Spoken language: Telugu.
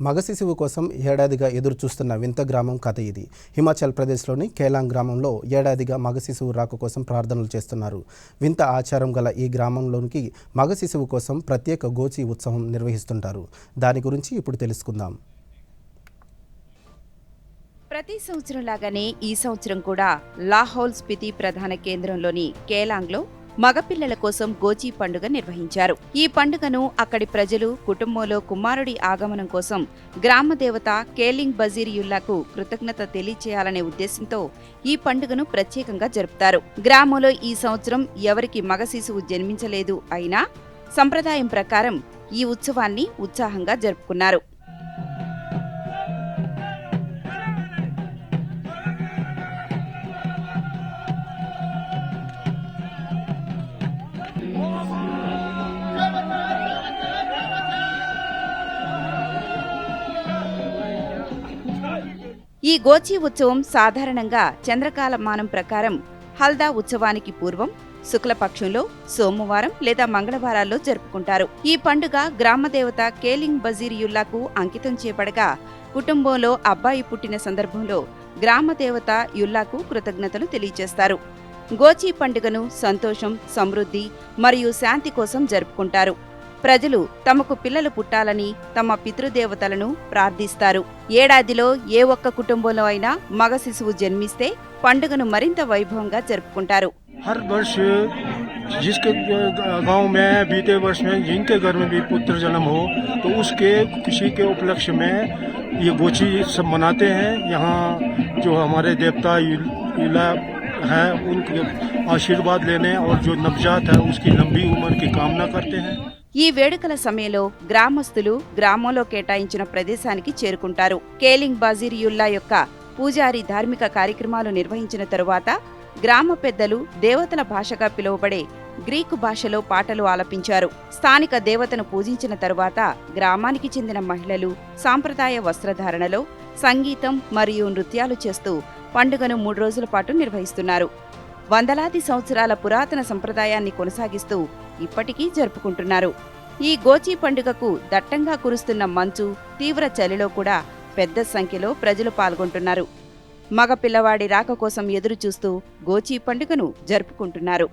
మగ శిశువు కోసం ఏడాదిగా ఎదురు చూస్తున్న వింత గ్రామం కథ ఇది. హిమాచల్ ప్రదేశ్లోని కేలాంగ్ గ్రామంలో ఏడాదిగా మగ శిశువు రాక కోసం ప్రార్థనలు చేస్తున్నారు. వింత ఆచారం గల ఈ గ్రామంలోనికి మగ శిశువు కోసం ప్రత్యేక గోచి ఉత్సవం నిర్వహిస్తుంటారు. దాని గురించి ఇప్పుడు తెలుసుకుందాం. ప్రతి సంవత్సరం లాగానే ఈ సంవత్సరం కూడా లాహౌల్ స్పితి ప్రధాన కేంద్రంలోని కేలాంగ్లో మగపిల్లల కోసం గోజీ పండుగ నిర్వహించారు. ఈ పండుగను అక్కడి ప్రజలు కుటుంబంలో కుమారుడి ఆగమనం కోసం గ్రామదేవత కేలింగ్ బజీరియుల్లాకు కృతజ్ఞత తెలియచేయాలనే ఉద్దేశంతో ఈ పండుగను ప్రత్యేకంగా జరుపుతారు. గ్రామంలో ఈ సంవత్సరం ఎవరికి మగ శిశువు జన్మించలేదు అయినా సంప్రదాయం ప్రకారం ఈ ఉత్సవాన్ని ఉత్సాహంగా జరుపుకున్నారు. ఈ గోచీ ఉత్సవం సాధారణంగా చంద్రకాల మానం ప్రకారం హల్దా ఉత్సవానికి పూర్వం శుక్లపక్షంలో సోమవారం లేదా మంగళవారాల్లో జరుపుకుంటారు. ఈ పండుగ గ్రామదేవత కేలింగ్ బజీరియుల్లాకు అంకితం చేపడగా కుటుంబంలో అబ్బాయి పుట్టిన సందర్భంలో గ్రామదేవత యుల్లాకు కృతజ్ఞతలు తెలియజేస్తారు. గోచీ పండుగను సంతోషం సమృద్ధి మరియు శాంతి కోసం జరుపుకుంటారు. ప్రజలు తమకు పిల్లలు పుట్టాలని తమ పితృదేవతలను ప్రార్థిస్తారు ఏడాదిలో ఏ ఒక్క కుటుంబంలో అయినా మగ శిశువు జన్మిస్తే పండుగను మరింత వైభవంగా జరుపుకుంటారు हर वर्ष जिसके गांव में बीते वर्ष में जिनके घर में भी पुत्र जन्म हो तो उसके खुशी के उपलक्ष्य में ये गोची सब मनाते हैं यहाँ जो हमारे देवता युल- युला है उनके आशीर्वाद लेने और जो नवजात है उसकी लंबी उम्र की कामना करते हैं ఈ వేడుకల సమయంలో గ్రామస్తులు గ్రామంలో కేటాయించిన ప్రదేశానికి చేరుకుంటారు. కేలింగ్ బాజిరియుల్లా యొక్క పూజారి ధార్మిక కార్యక్రమాలు నిర్వహించిన తరువాత గ్రామ పెద్దలు దేవతల భాషగా పిలువబడే గ్రీకు భాషలో పాటలు ఆలపించారు. స్థానిక దేవతను పూజించిన తరువాత గ్రామానికి చెందిన మహిళలు సాంప్రదాయ వస్త్రధారణలో సంగీతం మరియు నృత్యాలు చేస్తూ పండుగను మూడు రోజుల పాటు నిర్వహిస్తున్నారు. వందలాది సంవత్సరాల పురాతన సంప్రదాయాన్ని కొనసాగిస్తూ ఇప్పటికీ జరుపుకుంటున్నారు. ఈ గోచీ పండుగకు దట్టంగా కురుస్తున్న మంచు తీవ్ర చలిలో కూడా పెద్ద సంఖ్యలో ప్రజలు పాల్గొంటున్నారు. మగ పిల్లవాడి రాక కోసం ఎదురుచూస్తూ గోచీ పండుగను జరుపుకుంటున్నారు.